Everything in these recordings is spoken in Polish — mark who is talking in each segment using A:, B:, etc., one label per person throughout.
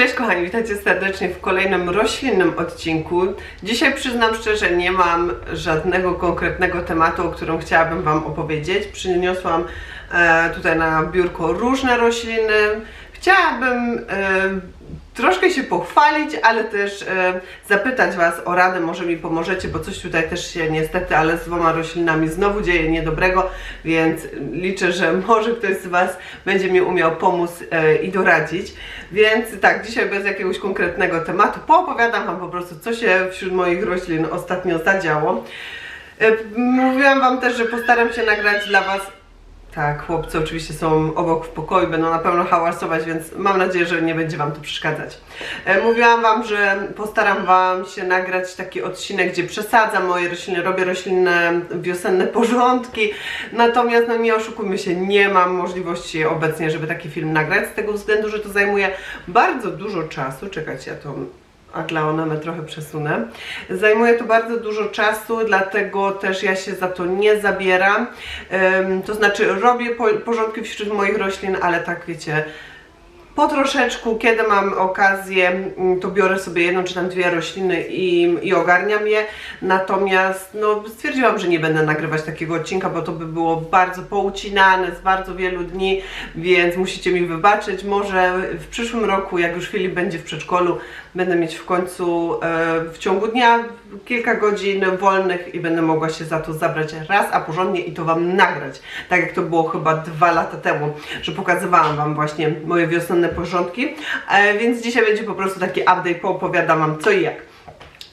A: Cześć kochani, witajcie serdecznie w kolejnym roślinnym odcinku. Dzisiaj przyznam szczerze, nie mam żadnego konkretnego tematu, o którym chciałabym Wam opowiedzieć. Przyniosłam e, tutaj na biurko różne rośliny. Chciałabym e, troszkę się pochwalić, ale też e, zapytać Was o radę, może mi pomożecie, bo coś tutaj też się niestety, ale z dwoma roślinami znowu dzieje niedobrego, więc liczę, że może ktoś z Was będzie mi umiał pomóc e, i doradzić. Więc tak, dzisiaj bez jakiegoś konkretnego tematu poopowiadam Wam po prostu, co się wśród moich roślin ostatnio zadziało. E, Mówiłam Wam też, że postaram się nagrać dla Was tak, chłopcy oczywiście są obok w pokoju, będą na pewno hałasować, więc mam nadzieję, że nie będzie Wam to przeszkadzać. E, mówiłam Wam, że postaram Wam się nagrać taki odcinek, gdzie przesadzam moje rośliny, robię roślinne wiosenne porządki, natomiast no nie oszukujmy się, nie mam możliwości obecnie, żeby taki film nagrać, z tego względu, że to zajmuje bardzo dużo czasu. Czekajcie, ja to aglaonamę trochę przesunę. Zajmuje to bardzo dużo czasu, dlatego też ja się za to nie zabieram. To znaczy robię po, porządki wśród moich roślin, ale tak wiecie, po troszeczku, kiedy mam okazję, mm, to biorę sobie jedną czy tam dwie rośliny i, i ogarniam je. Natomiast no, stwierdziłam, że nie będę nagrywać takiego odcinka, bo to by było bardzo poucinane z bardzo wielu dni, więc musicie mi wybaczyć. Może w przyszłym roku, jak już Filip będzie w przedszkolu, będę mieć w końcu e, w ciągu dnia kilka godzin wolnych i będę mogła się za to zabrać raz, a porządnie i to Wam nagrać. Tak jak to było chyba dwa lata temu, że pokazywałam Wam właśnie moje wiosenne porządki. E, więc dzisiaj będzie po prostu taki update, poopowiadam Wam co i jak.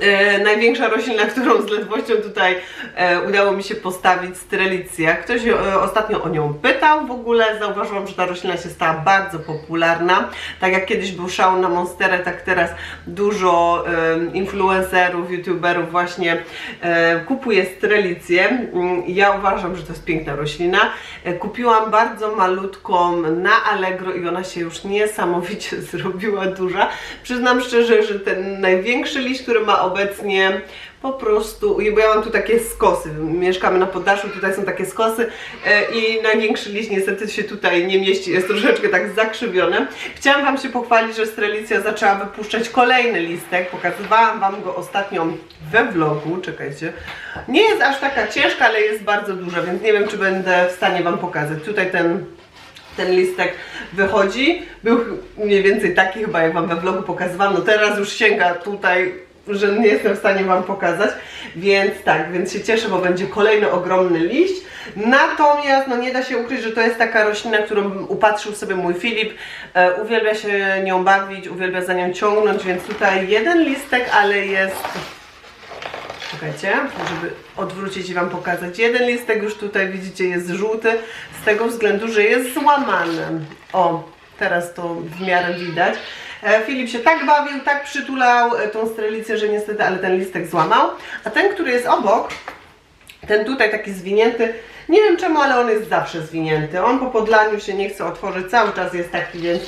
A: E, największa roślina, którą z ledwością tutaj e, udało mi się postawić, strelicja. Ktoś e, ostatnio o nią pytał w ogóle, zauważyłam, że ta roślina się stała bardzo popularna. Tak jak kiedyś był szał na Monsterę, tak teraz dużo e, influencerów, youtuberów właśnie e, kupuje strelicję. Mm, Ja uważam, że to jest piękna roślina. E, kupiłam bardzo malutką na Allegro i ona się już niesamowicie zrobiła duża. Przyznam szczerze, że ten największy liść, który ma obecnie po prostu, bo ja mam tu takie skosy, mieszkamy na poddaszu, tutaj są takie skosy e, i największy liść niestety się tutaj nie mieści, jest troszeczkę tak zakrzywiony. Chciałam Wam się pochwalić, że Strelicja zaczęła wypuszczać kolejny listek, pokazywałam Wam go ostatnio we vlogu, czekajcie. Nie jest aż taka ciężka, ale jest bardzo duża, więc nie wiem, czy będę w stanie Wam pokazać. Tutaj ten ten listek wychodzi. Był mniej więcej taki chyba jak Wam we vlogu pokazywałam, no teraz już sięga tutaj, że nie jestem w stanie Wam pokazać, więc tak, więc się cieszę, bo będzie kolejny ogromny liść. Natomiast no nie da się ukryć, że to jest taka roślina, którą upatrzył sobie mój Filip. E, uwielbia się nią bawić, uwielbia za nią ciągnąć, więc tutaj jeden listek, ale jest Czekajcie, żeby odwrócić i Wam pokazać. Jeden listek już tutaj widzicie jest żółty, z tego względu, że jest złamany. O, teraz to w miarę widać. E, Filip się tak bawił, tak przytulał e, tą strelicę, że niestety, ale ten listek złamał. A ten, który jest obok, ten tutaj taki zwinięty, nie wiem czemu, ale on jest zawsze zwinięty. On po podlaniu się nie chce otworzyć, cały czas jest taki, więc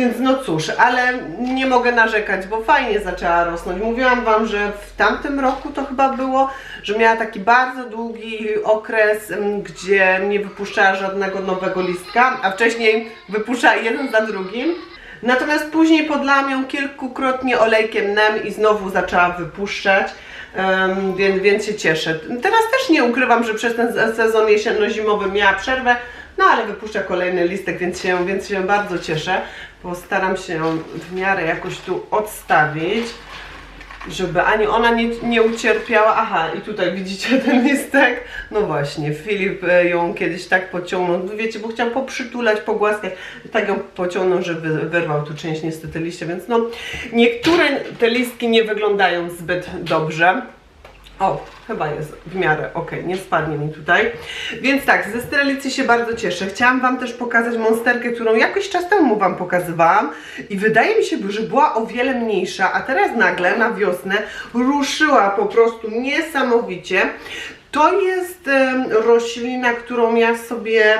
A: więc no cóż, ale nie mogę narzekać, bo fajnie zaczęła rosnąć. Mówiłam Wam, że w tamtym roku to chyba było, że miała taki bardzo długi okres, gdzie nie wypuszczała żadnego nowego listka, a wcześniej wypuszczała jeden za drugim. Natomiast później podlałam ją kilkukrotnie olejkiem NEM i znowu zaczęła wypuszczać. em, więc, więc się cieszę. Teraz też nie ukrywam, że przez ten se- sezon jesienno-zimowy miała przerwę, no ale wypuszcza kolejny listek, więc się, więc się bardzo cieszę. Postaram się w miarę jakoś tu odstawić, żeby ani ona nie, nie ucierpiała. Aha, i tutaj widzicie ten listek. No właśnie, Filip e, ją kiedyś tak pociągnął, no wiecie, bo chciał poprzytulać, pogłaskać. Tak ją pociągnął, że wy- wyrwał tu część niestety liścia, więc no niektóre te listki nie wyglądają zbyt dobrze. O, chyba jest w miarę ok, nie spadnie mi tutaj. Więc tak, ze sterilicji się bardzo cieszę. Chciałam Wam też pokazać monsterkę, którą jakiś czas temu Wam pokazywałam i wydaje mi się, że była o wiele mniejsza, a teraz nagle na wiosnę ruszyła po prostu niesamowicie. To jest roślina, którą ja sobie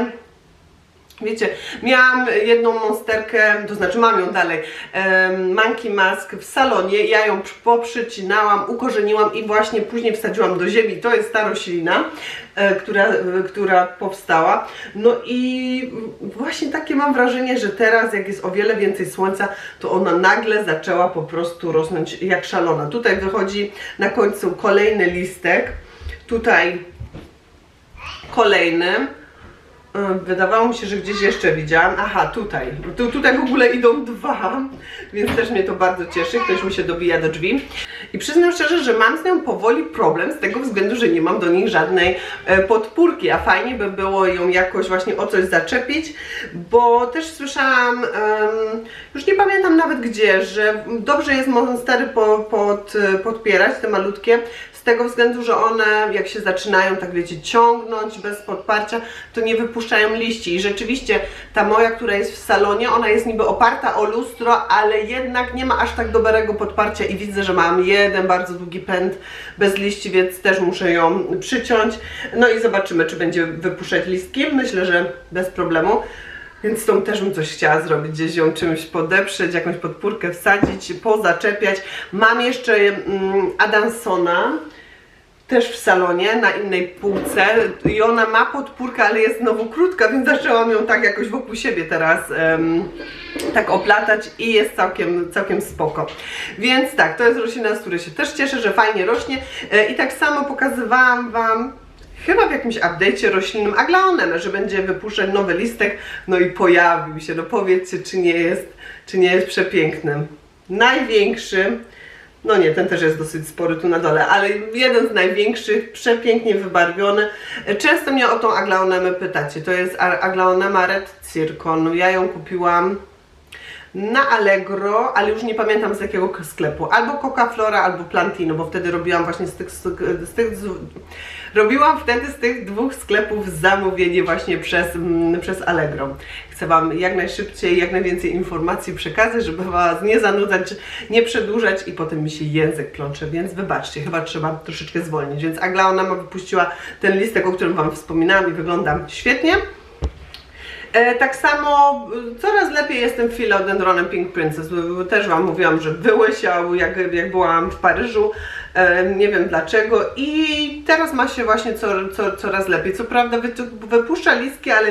A: Wiecie, miałam jedną monsterkę, to znaczy mam ją dalej, em, Monkey Mask w salonie, ja ją przy- poprzycinałam, ukorzeniłam i właśnie później wsadziłam do ziemi, to jest ta roślina, e, która, e, która powstała. No i właśnie takie mam wrażenie, że teraz jak jest o wiele więcej słońca, to ona nagle zaczęła po prostu rosnąć jak szalona. Tutaj wychodzi na końcu kolejny listek, tutaj kolejny. E, Wydawało mi się, że gdzieś jeszcze widziałam. Aha, tutaj. Tu, tutaj w ogóle idą dwa, więc też mnie to bardzo cieszy. Ktoś mi się dobija do drzwi. I przyznam szczerze, że mam z nią powoli problem z tego względu, że nie mam do nich żadnej e, podpórki, a fajnie by było ją jakoś właśnie o coś zaczepić, bo też słyszałam, już nie pamiętam nawet gdzie, że dobrze jest monstery po, pod, podpierać, te malutkie, tego względu, że one jak się zaczynają, tak wiecie, ciągnąć bez podparcia, to nie wypuszczają liści. I rzeczywiście ta moja, która jest w salonie, ona jest niby oparta o lustro, ale jednak nie ma aż tak dobrego podparcia i widzę, że mam jeden bardzo długi pęd bez liści, więc też muszę ją przyciąć. No i zobaczymy, czy będzie wypuszczać listki. Myślę, że bez problemu. Więc tą też bym coś chciała zrobić, gdzieś ją czymś podeprzeć, jakąś podpórkę wsadzić, pozaczepiać. Mam jeszcze mm, Adansona, też w salonie, na innej półce i ona ma podpórkę, ale jest znowu krótka, więc zaczęłam ją tak jakoś wokół siebie teraz em, tak oplatać i jest całkiem, całkiem spoko. Więc tak, to jest roślina, z której się też cieszę, że fajnie rośnie E, i tak samo pokazywałam Wam chyba w jakimś update'cie roślinnym aglaonem, że będzie wypuszczać nowy listek, no i pojawił się, no powiedzcie, czy nie jest, czy nie jest przepiękny. Największy, no nie, ten też jest dosyć spory tu na dole, ale jeden z największych, przepięknie wybarwiony. Często mnie o tą aglaonemę pytacie, to jest aglaonema red circon, ja ją kupiłam na Allegro, ale już nie pamiętam z jakiego sklepu. Albo Coca Flora, albo Plantino, bo wtedy robiłam właśnie z tych, z tych z, robiłam wtedy z tych dwóch sklepów zamówienie właśnie przez, mm, przez Allegro. Chcę Wam jak najszybciej, jak najwięcej informacji przekazać, żeby Was nie zanudzać, nie przedłużać i potem mi się język plącze, więc wybaczcie, chyba trzeba troszeczkę zwolnić. Więc Agla ona ma wypuściła ten listek, o którym Wam wspominałam i wygląda świetnie. E, tak samo coraz lepiej jestem philodendronem Pink Princess. Też Wam mówiłam, że wyłysiał jak, jak byłam w Paryżu. Nie wiem dlaczego. I teraz ma się właśnie co, co, coraz lepiej. Co prawda wy, wypuszcza listki, ale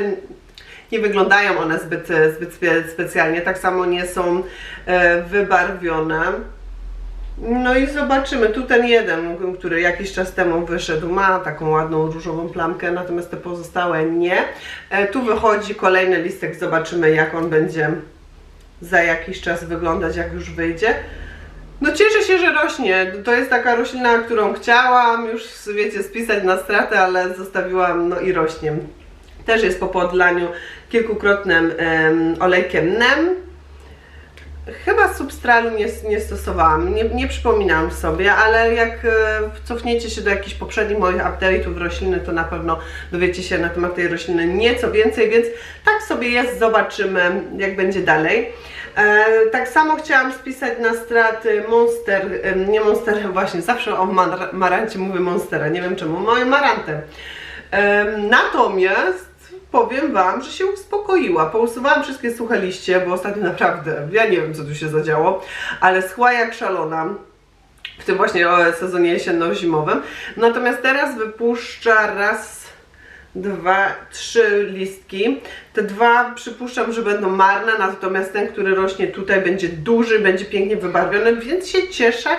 A: nie wyglądają one zbyt, zbyt spe, specjalnie. Tak samo nie są e, wybarwione. No i zobaczymy. Tu ten jeden, który jakiś czas temu wyszedł, ma taką ładną różową plamkę, natomiast te pozostałe nie. E, tu wychodzi kolejny listek, zobaczymy jak on będzie za jakiś czas wyglądać, jak już wyjdzie. No cieszę się, że rośnie. To jest taka roślina, którą chciałam już, wiecie, spisać na stratę, ale zostawiłam, no i rośnie. Też jest po podlaniu kilkukrotnym em, olejkiem NEM. Chyba substralu nie, nie stosowałam, nie, nie przypominam sobie, ale jak e, cofniecie się do jakichś poprzednich moich update'ów rośliny, to na pewno dowiecie się na temat tej rośliny nieco więcej, więc tak sobie jest, zobaczymy jak będzie dalej. E, tak samo chciałam spisać na straty Monster, e, nie Monster, właśnie zawsze o mar Marancie mówię Monstera, nie wiem czemu, moją Marantę. Natomiast powiem Wam, że się uspokoiła. Pousuwałam wszystkie suche liście, bo ostatnio naprawdę, ja nie wiem co tu się zadziało, ale schła jak szalona. W tym właśnie sezonie jesienno-zimowym. Natomiast teraz wypuszcza raz, dwa, trzy listki. Te dwa przypuszczam, że będą marne, natomiast ten, który rośnie tutaj będzie duży, będzie pięknie wybarwiony, więc się cieszę.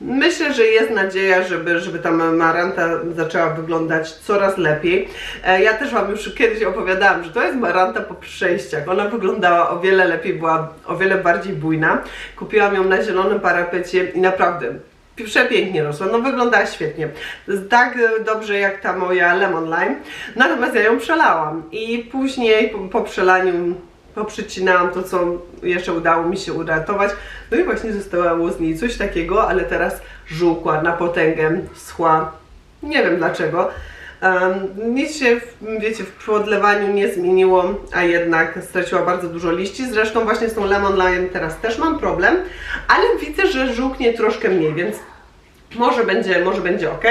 A: Myślę, że jest nadzieja, żeby, żeby ta maranta zaczęła wyglądać coraz lepiej. E, Ja też Wam już kiedyś opowiadałam, że to jest maranta po przejściach. Ona wyglądała o wiele lepiej, była o wiele bardziej bujna. Kupiłam ją na zielonym parapecie i naprawdę przepięknie rosła, no wyglądała świetnie. Tak dobrze jak ta moja lemon lime. Natomiast ja ją przelałam i później po, po przelaniu poprzycinałam to, co jeszcze udało mi się uratować. No i właśnie zostało z niej coś takiego, ale teraz żółkła na potęgę, schła. Nie wiem dlaczego. Um, nic się, wiecie, w podlewaniu nie zmieniło, a jednak straciła bardzo dużo liści. Zresztą właśnie z tą lemon lime teraz też mam problem, ale widzę, że żółknie troszkę mniej, więc Może będzie, może będzie ok.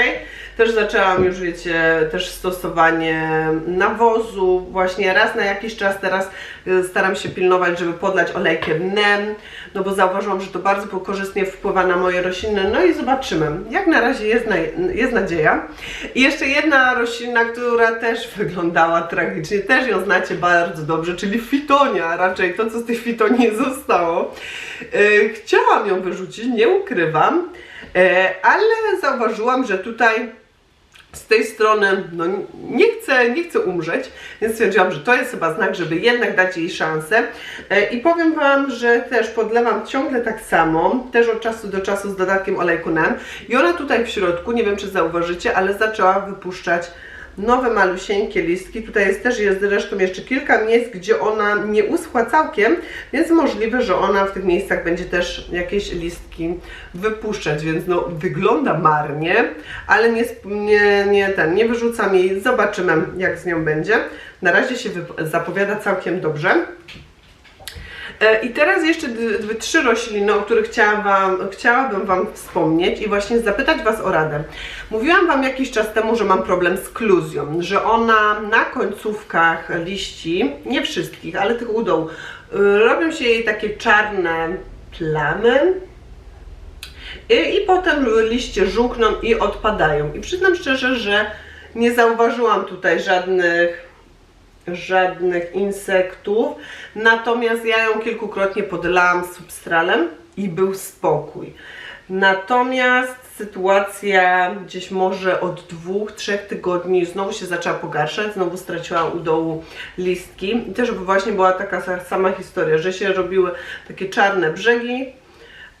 A: Też zaczęłam już, wiecie, też stosowanie nawozu. Właśnie raz na jakiś czas teraz y, staram się pilnować, żeby podlać olejkiem NEM, no bo zauważyłam, że to bardzo korzystnie wpływa na moje rośliny. No i zobaczymy. Jak na razie jest, na, jest nadzieja. I jeszcze jedna roślina, która też wyglądała tragicznie, też ją znacie bardzo dobrze, czyli fitonia, raczej to, co z tej fitonii zostało. Y, Chciałam ją wyrzucić, nie ukrywam. E, ale zauważyłam, że tutaj z tej strony no, nie, chcę, nie chcę umrzeć, więc stwierdziłam, że to jest chyba znak, żeby jednak dać jej szansę. E, I powiem Wam, że też podlewam ciągle tak samo, też od czasu do czasu z dodatkiem olejku NEM i ona tutaj w środku, nie wiem czy zauważycie, ale zaczęła wypuszczać nowe malusieńkie listki. Tutaj jest też jest zresztą jeszcze kilka miejsc, gdzie ona nie uschła całkiem, więc możliwe, że ona w tych miejscach będzie też jakieś listki wypuszczać, więc no wygląda marnie, ale nie, nie, nie ten, nie wyrzucam jej, zobaczymy jak z nią będzie. Na razie się zapowiada całkiem dobrze. E, I teraz jeszcze d- d- trzy rośliny, o których chciałam chciałabym Wam wspomnieć i właśnie zapytać Was o radę. Mówiłam Wam jakiś czas temu, że mam problem z kluzją, że ona na końcówkach liści, nie wszystkich, ale tych u dołu, y, robią się jej takie czarne plamy, i, I potem liście żółkną i odpadają. I przyznam szczerze, że nie zauważyłam tutaj żadnych żadnych insektów. Natomiast ja ją kilkukrotnie podlałam substralem i był spokój. Natomiast sytuacja gdzieś może od dwóch, trzech tygodni znowu się zaczęła pogarszać, znowu straciłam u dołu listki. I też właśnie była taka sa- sama historia, że się robiły takie czarne brzegi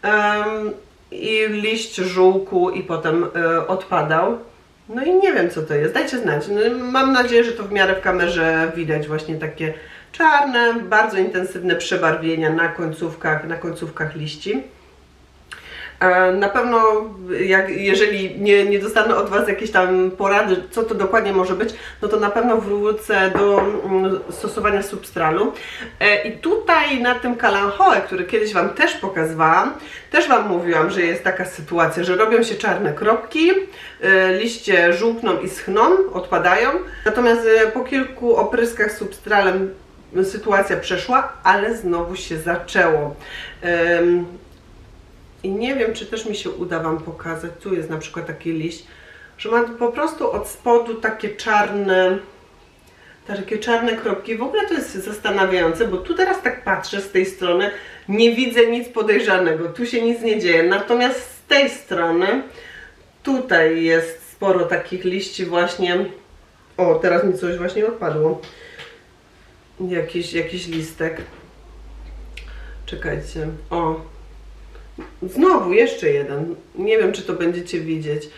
A: em, i liść żółku i potem e, odpadał. No i nie wiem co to jest, dajcie znać. No, mam nadzieję, że to w miarę w kamerze widać właśnie takie czarne, bardzo intensywne przebarwienia na końcówkach, na końcówkach liści. E, Na pewno, jak, jeżeli nie, nie dostanę od Was jakiejś tam porady, co to dokładnie może być, no to na pewno wrócę do mm, stosowania substralu. E, I tutaj na tym kalanchoe, który kiedyś Wam też pokazywałam, też Wam mówiłam, że jest taka sytuacja, że robią się czarne kropki, e, liście żółkną i schną, odpadają. Natomiast po kilku opryskach substralem sytuacja przeszła, ale znowu się zaczęło. I nie wiem, czy też mi się uda Wam pokazać. Tu jest na przykład taki liść, że ma po prostu od spodu takie czarne, takie czarne kropki. W ogóle to jest zastanawiające, bo tu teraz tak patrzę z tej strony, nie widzę nic podejrzanego, tu się nic nie dzieje. Natomiast z tej strony, tutaj jest sporo takich liści właśnie. O, teraz mi coś właśnie odpadło. Jakiś, jakiś listek. Czekajcie. O, Znowu jeszcze jeden. Nie wiem, czy to będziecie widzieć.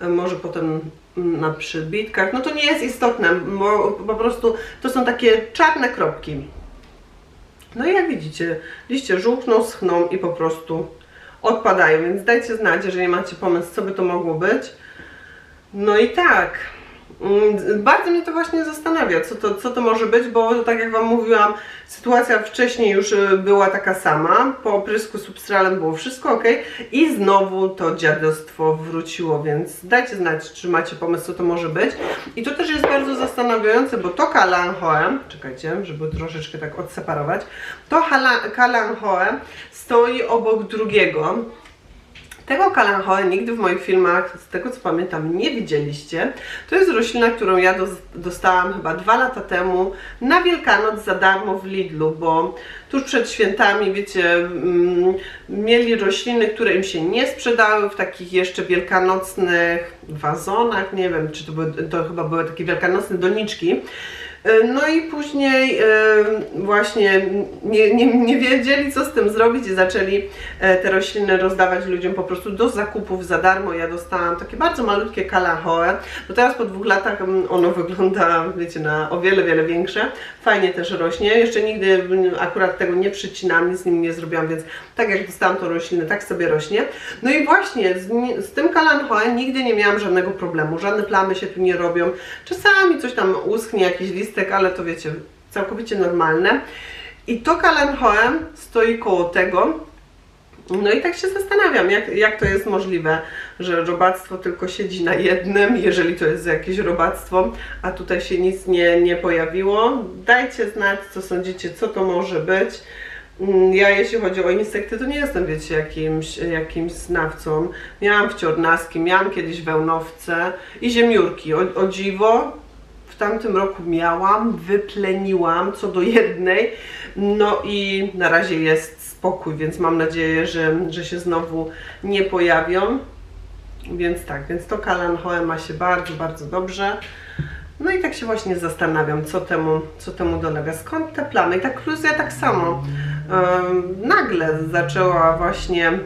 A: E, Może potem na przybitkach. No to nie jest istotne, bo po prostu to są takie czarne kropki. No i jak widzicie, liście żółkną, schną i po prostu odpadają. Więc dajcie znać, jeżeli macie pomysł, co by to mogło być. No i tak. Mm, Bardzo mnie to właśnie zastanawia, co to, co to może być, bo tak jak Wam mówiłam, sytuacja wcześniej już y, była taka sama. Po oprysku substralem było wszystko ok i znowu to dziadostwo wróciło, więc dajcie znać, czy macie pomysł, co to może być. I to też jest bardzo zastanawiające, bo to kalanchoe, czekajcie, żeby troszeczkę tak odseparować, to kalanchoe stoi obok drugiego. Tego kalanchoe nigdy w moich filmach, z tego co pamiętam, nie widzieliście. To jest roślina, którą ja dos- dostałam chyba dwa lata temu na Wielkanoc za darmo w Lidlu, bo tuż przed świętami, wiecie, mm, mieli rośliny, które im się nie sprzedały w takich jeszcze wielkanocnych wazonach, nie wiem, czy to, były, to chyba były takie wielkanocne doniczki. E, No i później e, właśnie nie, nie, nie wiedzieli co z tym zrobić i zaczęli e, te rośliny rozdawać ludziom po prostu do zakupów za darmo. Ja dostałam takie bardzo malutkie kalachoe, bo teraz po dwóch latach mm, ono wygląda, wiecie, na o wiele, wiele większe. Fajnie też rośnie. Jeszcze nigdy mm, akurat tego nie przycinam, nic z nim nie zrobiłam, więc tak jak dostałam tą roślinę, tak sobie rośnie. No i właśnie z, z tym kalanchoe nigdy nie miałam żadnego problemu. Żadne plamy się tu nie robią. Czasami coś tam uschnie, jakiś listek, ale to wiecie, całkowicie normalne. I to kalanchoe stoi koło tego. No i tak się zastanawiam, jak, jak to jest możliwe, że robactwo tylko siedzi na jednym, jeżeli to jest jakieś robactwo, a tutaj się nic nie, nie pojawiło. Dajcie znać, co sądzicie, co to może być. Mm, Ja jeśli chodzi o insekty, to nie jestem, wiecie, jakimś, jakimś znawcą. Miałam wciornaski, miałam kiedyś wełnowce i ziemiórki. O, o dziwo, tamtym roku miałam, wypleniłam co do jednej, no i na razie jest spokój, więc mam nadzieję, że, że się znowu nie pojawią. Więc tak, więc to Kalanchoe ma się bardzo, bardzo dobrze. No i tak się właśnie zastanawiam, co temu, co temu dolega. Skąd te plamy? I ta kluzja tak samo nagle zaczęła właśnie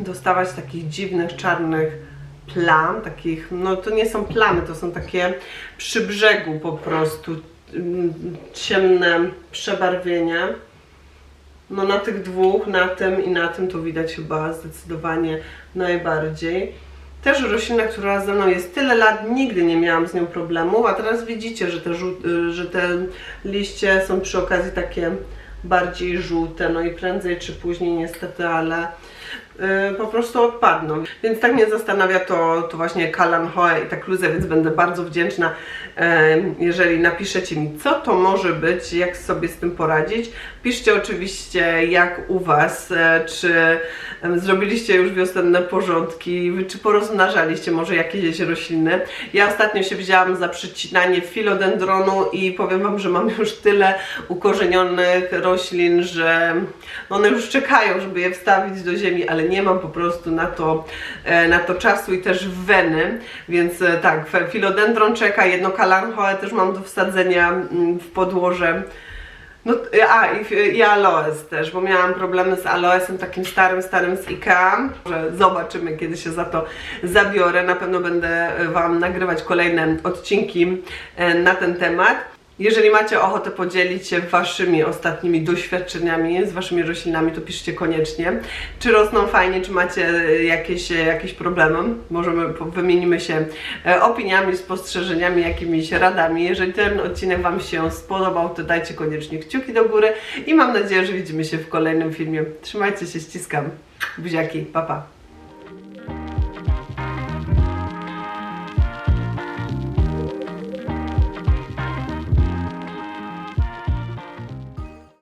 A: dostawać takich dziwnych, czarnych plam, takich, no to nie są plamy, to są takie przy brzegu po prostu mm, ciemne przebarwienia. No na tych dwóch, na tym i na tym to widać chyba zdecydowanie najbardziej. Też roślina, która ze mną jest tyle lat, nigdy nie miałam z nią problemu, a teraz widzicie, że te, że te liście są przy okazji takie bardziej żółte, no i prędzej czy później niestety, ale po prostu odpadną. Więc tak mnie zastanawia to, to właśnie Kalanchoe i ta kluzja, więc będę bardzo wdzięczna, e, jeżeli napiszecie mi, co to może być, jak sobie z tym poradzić. Piszcie oczywiście, jak u Was, e, czy zrobiliście już wiosenne porządki, czy porozmnażaliście może jakieś rośliny. Ja ostatnio się wzięłam za przycinanie filodendronu i powiem Wam, że mam już tyle ukorzenionych roślin, że no one już czekają, żeby je wstawić do ziemi, ale nie mam po prostu na to, e, na to czasu i też weny, więc e, tak, filodendron czeka, jedno kalanchoe też mam do wsadzenia mm, w podłoże. No, a i, i aloes też, bo miałam problemy z aloesem takim starym, starym z Ikea. Że zobaczymy, kiedy się za to zabiorę. Na pewno będę Wam nagrywać kolejne odcinki e, na ten temat. Jeżeli macie ochotę podzielić się waszymi ostatnimi doświadczeniami z waszymi roślinami, to piszcie koniecznie. Czy rosną fajnie, czy macie e, jakieś, e, jakieś problemy. Możemy, wymienimy się e, opiniami, spostrzeżeniami, jakimiś radami. Jeżeli ten odcinek Wam się spodobał, to dajcie koniecznie kciuki do góry i mam nadzieję, że widzimy się w kolejnym filmie. Trzymajcie się, ściskam. Buziaki, pa pa.